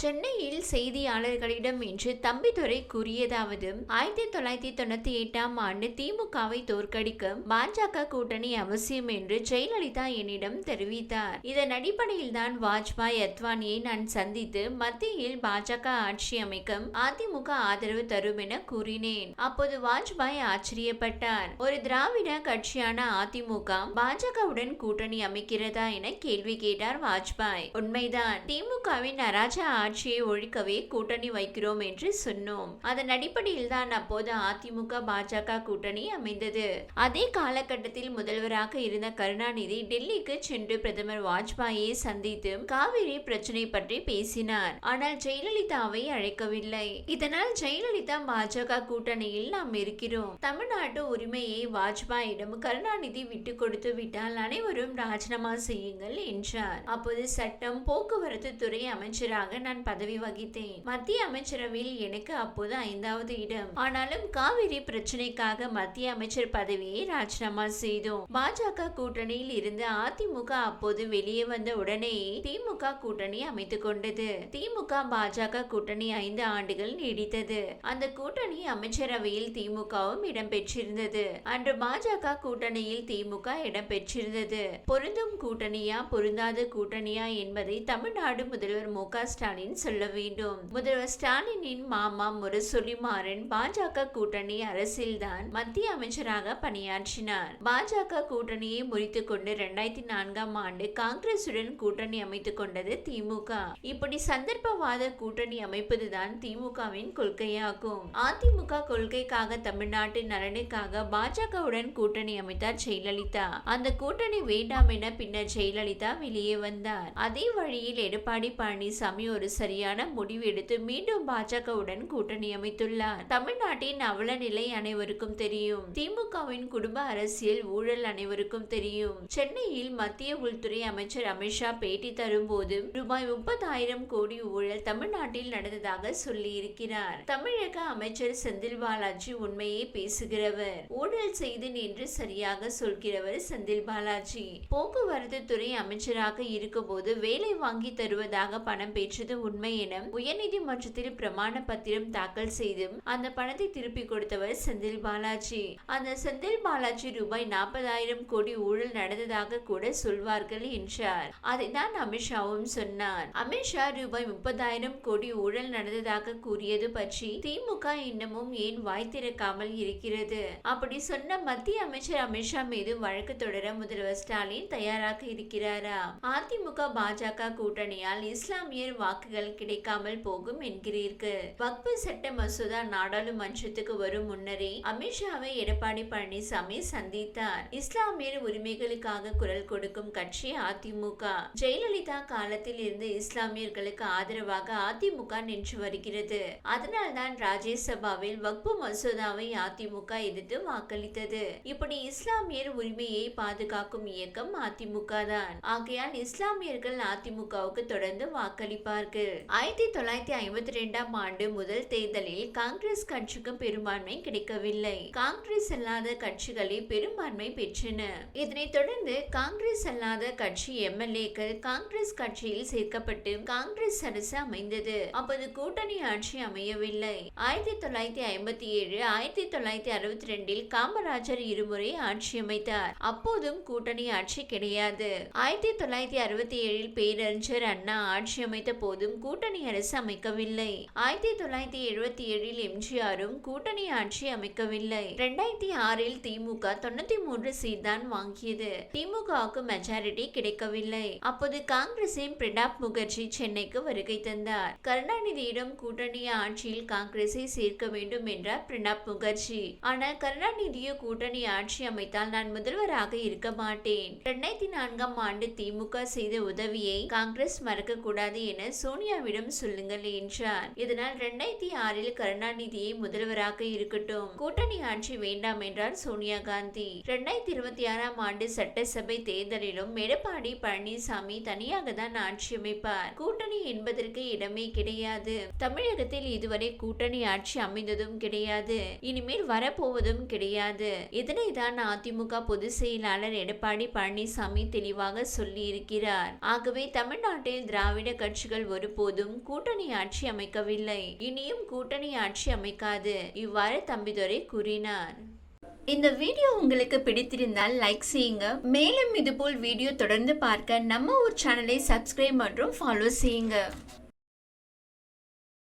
சென்னையில் செய்தியாளர்களிடம் இன்று தம்பிதுரை கூறியதாவது ஆயிரத்தி தொள்ளாயிரத்தி தொண்ணூத்தி எட்டாம் ஆண்டு திமுகவை தோற்கடிக்க பாஜக கூட்டணி அவசியம் என்று ஜெயலலிதா என்னிடம் தெரிவித்தார். இதன் அடிப்படையில் தான் வாஜ்பாய் அத்வானியை நான் சந்தித்து மத்தியில் பாஜக ஆட்சி அமைக்க அதிமுக ஆதரவு தரும் என கூறினேன். அப்போது வாஜ்பாய் ஆச்சரியப்பட்டார். ஒரு திராவிட கட்சியான அதிமுக பாஜகவுடன் கூட்டணி அமைக்கிறதா என கேள்வி கேட்டார் வாஜ்பாய். உண்மைதான் திமுகவின் அராஜா ஆட்சியை ஒழிக்கவே கூட்டணி வைக்கிறோம் என்று சொன்னோம். அதன் அடிப்படையில் தான் அப்போது அதிமுக பாஜக கூட்டணி அமைந்தது. அதே காலகட்டத்தில் முதல்வராக இருந்த கருணாநிதி டெல்லிக்கு சென்று பிரதமர் வாஜ்பாயை சந்தித்து காவிரி பிரச்சனை பற்றி பேசினார். ஆனால் ஜெயலலிதாவை அழைக்கவில்லை. இதனால் ஜெயலலிதா பாஜக கூட்டணியில் நாம் இருக்கிறோம். தமிழ்நாட்டு உரிமையை வாஜ்பாயிடம் கருணாநிதி விட்டு கொடுத்து விட்டால் அனைவரும் ராஜினாமா செய்யுங்கள் என்றார். அப்போது சட்டம் போக்குவரத்து துறை அமைச்சராக நான் பதவி வகித்தேன். மத்திய அமைச்சரவையில் எனக்கு அப்போது ஐந்தாவது இடம். ஆனாலும் காவிரி பிரச்சனைக்காக மத்திய அமைச்சர் பதவியை ராஜினாமா செய்தோம். பாஜக கூட்டணியில் இருந்து அதிமுக அப்போது வெளியே வந்த உடனே திமுக கூட்டணி அமைத்துக் கொண்டது. திமுக பாஜக கூட்டணி ஐந்து ஆண்டுகள் நீடித்தது. அந்த கூட்டணி அமைச்சரவையில் திமுகவும் இடம்பெற்றிருந்தது அன்று பாஜக கூட்டணியில் திமுக இடம்பெற்றிருந்தது பொருந்தும் கூட்டணியா பொருந்தாத கூட்டணியா என்பதை தமிழ்நாடு முதல்வர் மு ஸ்டாலின் ஸ்டாலின் சொல்ல வேண்டும். முதல்வர் ஸ்டாலினின் மாமா முரசொலி மாறன் பாஜக கூட்டணி அரசில்தான் மத்திய அமைச்சராக பணியாற்றினார். பாஜக கூட்டணியை முறித்துக் கொண்டு இரண்டாயிரத்தி நான்காம் ஆண்டு காங்கிரசுடன் கூட்டணி அமைத்துக் கொண்டது திமுக. இப்படி சந்தர்ப்பவாத கூட்டணி அமைப்பதுதான் திமுகவின் கொள்கையாகும். அதிமுக கொள்கைக்காக தமிழ்நாட்டின் நலனுக்காக பாஜகவுடன் கூட்டணி அமைத்தார் ஜெயலலிதா. அந்த கூட்டணி வேண்டாம் என பின்னர் ஜெயலலிதா வெளியே வந்தார். அதே வழியில் எடப்பாடி பழனிசாமி ஒரு சரியான முடிவு எடுத்து மீண்டும் பாஜகவுடன் கூட்டணி அமைத்துள்ளார். தமிழ்நாட்டின் அவல நிலை அனைவருக்கும் தெரியும். திமுகவின் குடும்ப அரசியல் ஊழல் அனைவருக்கும் தெரியும். சென்னையில் மத்திய உள்துறை அமைச்சர் அமித்ஷா பேட்டி தரும்போது ரூபாய் முப்பதாயிரம் கோடி ஊழல் தமிழ்நாட்டில் நடந்ததாக சொல்லியிருக்கிறார். தமிழக அமைச்சர் செந்தில் பாலாஜி உண்மையை பேசுகிறவர். ஊழல் செய்தேன் என்று சரியாக சொல்கிறவர் செந்தில் பாலாஜி. போக்குவரத்து துறை அமைச்சராக இருக்கும்போது வேலை வாங்கி தருவதாக பணம் பெற்றது உண்மை என உயர்நீதிமன்றத்தில் பிரமாண பத்திரம் தாக்கல் செய்தும் அந்த பணத்தை திருப்பி கொடுத்தவர் செந்தில் பாலாஜி. அந்த செந்தில் பாலாஜி ரூபாய் நாற்பதாயிரம் கோடி ஊழல் நடந்ததாக கூட சொல்வார்கள் என்றார். அதை தான் அமித்ஷாவும் சொன்னார். அமித்ஷா ரூபாய் முப்பதாயிரம் கோடி ஊழல் நடந்ததாக கூறியது பற்றி திமுக இன்னமும் ஏன் வாய் திறக்காமல் இருக்கிறது? அப்படி சொன்ன மத்திய அமைச்சர் அமித்ஷா மீது வழக்கு தொடர முதல்வர் ஸ்டாலின் தயாராக இருக்கிறாரா? அதிமுக பாஜக கூட்டணியால் இஸ்லாமியர் வாக்குகள் கிடைக்காமல் போகும் என்கிறீர்கள். வக்பு சட்ட மசோதா நாடாளுமன்றத்துக்கு வரும் முன்னரே அமித்ஷாவை எடப்பாடி பழனிசாமி சந்தித்தார். இஸ்லாமியர் உரிமைகளுக்காக குரல் கொடுக்கும் கட்சி அதிமுக. ஜெயலலிதா காலத்தில் இருந்து இஸ்லாமியர்களுக்கு ஆதரவாக அதிமுக நின்று வருகிறது. அதனால்தான் ராஜ்யசபாவில் வக்பு மசோதாவை அதிமுக எதிர்த்து வாக்களித்தது. இப்படி இஸ்லாமியர் உரிமையை பாதுகாக்கும் இயக்கம் அதிமுக தான். ஆகையால் இஸ்லாமியர்கள் அதிமுகவுக்கு தொடர்ந்து வாக்களிப்பார்கள். ஆயிரத்தி தொள்ளாயிரத்தி ஐம்பத்தி ரெண்டாம் ஆண்டு முதல் தேர்தலில் காங்கிரஸ் கட்சிக்கு பெரும்பான்மை கிடைக்கவில்லை. காங்கிரஸ் அல்லாத கட்சிகளே பெரும்பான்மை பெற்றன. இதனைத் தொடர்ந்து காங்கிரஸ் அல்லாத கட்சி எம்எல்ஏக்கள் காங்கிரஸ் கட்சியில் சேர்க்கப்பட்டு காங்கிரஸ் அரசு அமைந்தது. அப்போது கூட்டணி ஆட்சி அமையவில்லை. ஆயிரத்தி தொள்ளாயிரத்தி ஐம்பத்தி ஏழு ஆயிரத்தி தொள்ளாயிரத்தி அறுபத்தி ரெண்டில் காமராஜர் இருமுறை ஆட்சி அமைத்தார். அப்போதும் கூட்டணி ஆட்சி கிடையாது. ஆயிரத்தி தொள்ளாயிரத்தி அறுபத்தி ஏழில் பேரறிஞர் அண்ணா ஆட்சி அமைத்த போதும் கூட்டணி அரசு அமைக்கவில்லை. ஆயிரத்தி தொள்ளாயிரத்தி எழுபத்தி ஏழில் எம்ஜிஆரும் கூட்டணி ஆட்சி அமைக்கவில்லை. இரண்டாயிரத்தி ஆறில் திமுக தொண்ணூத்தி மூன்று சீட் தான் வாங்கியது. திமுகவுக்கு மெஜாரிட்டி கிடைக்கவில்லை. அப்போது காங்கிரசின் பிரணாப் முகர்ஜி சென்னைக்கு வருகை தந்தார். கருணாநிதியிடம் கூட்டணி ஆட்சியில் காங்கிரஸை சேர்க்க வேண்டும் என்றார் பிரணாப் முகர்ஜி. ஆனால் கருணாநிதியோ கூட்டணி ஆட்சி அமைத்தால் நான் முதல்வராக இருக்க மாட்டேன். இரண்டாயிரத்தி நான்காம் ஆண்டு திமுக செய்த உதவியை காங்கிரஸ் மறக்க கூடாது என சோ சோனியாவிடம் சொல்லுங்கள் என்றார் இதனால் இரண்டாயிரத்தி ஆறில் கருணாநிதியை முதல்வராக இருக்கட்டும். கூட்டணி ஆட்சி வேண்டாம் என்றார் சோனியா காந்தி. இரண்டாயிரத்தி இருபத்தி ஆறாம் ஆண்டு சட்டசபை தேர்தலிலும் எடப்பாடி பழனிசாமி தனியாக தான் ஆட்சி அமைப்பார். கூட்டணி என்பதற்கு இடமே கிடையாது. தமிழகத்தில் இதுவரை கூட்டணி ஆட்சி அமைந்ததும் கிடையாது. இனிமேல் வரப்போவதும் கிடையாது. இதனை தான் அதிமுக பொதுச் செயலாளர் எடப்பாடி பழனிசாமி தெளிவாக சொல்லி இருக்கிறார் ஆகவே தமிழ்நாட்டில் திராவிட கட்சிகள் ஒரு ஒருபோதும் கூட்டணி ஆட்சி அமைக்கவில்லை. இனியும் கூட்டணி ஆட்சி அமைக்காது இவ்வாறு தம்பிதுரை கூறினார். இந்த வீடியோ உங்களுக்கு பிடித்திருந்தால் லைக் செய்யுங்க. மேலும் இதுபோல் வீடியோ தொடர்ந்து பார்க்க நம்ம ஒரு சேனலை சப்ஸ்கிரைப் மற்றும் ஃபாலோ செய்யுங்க.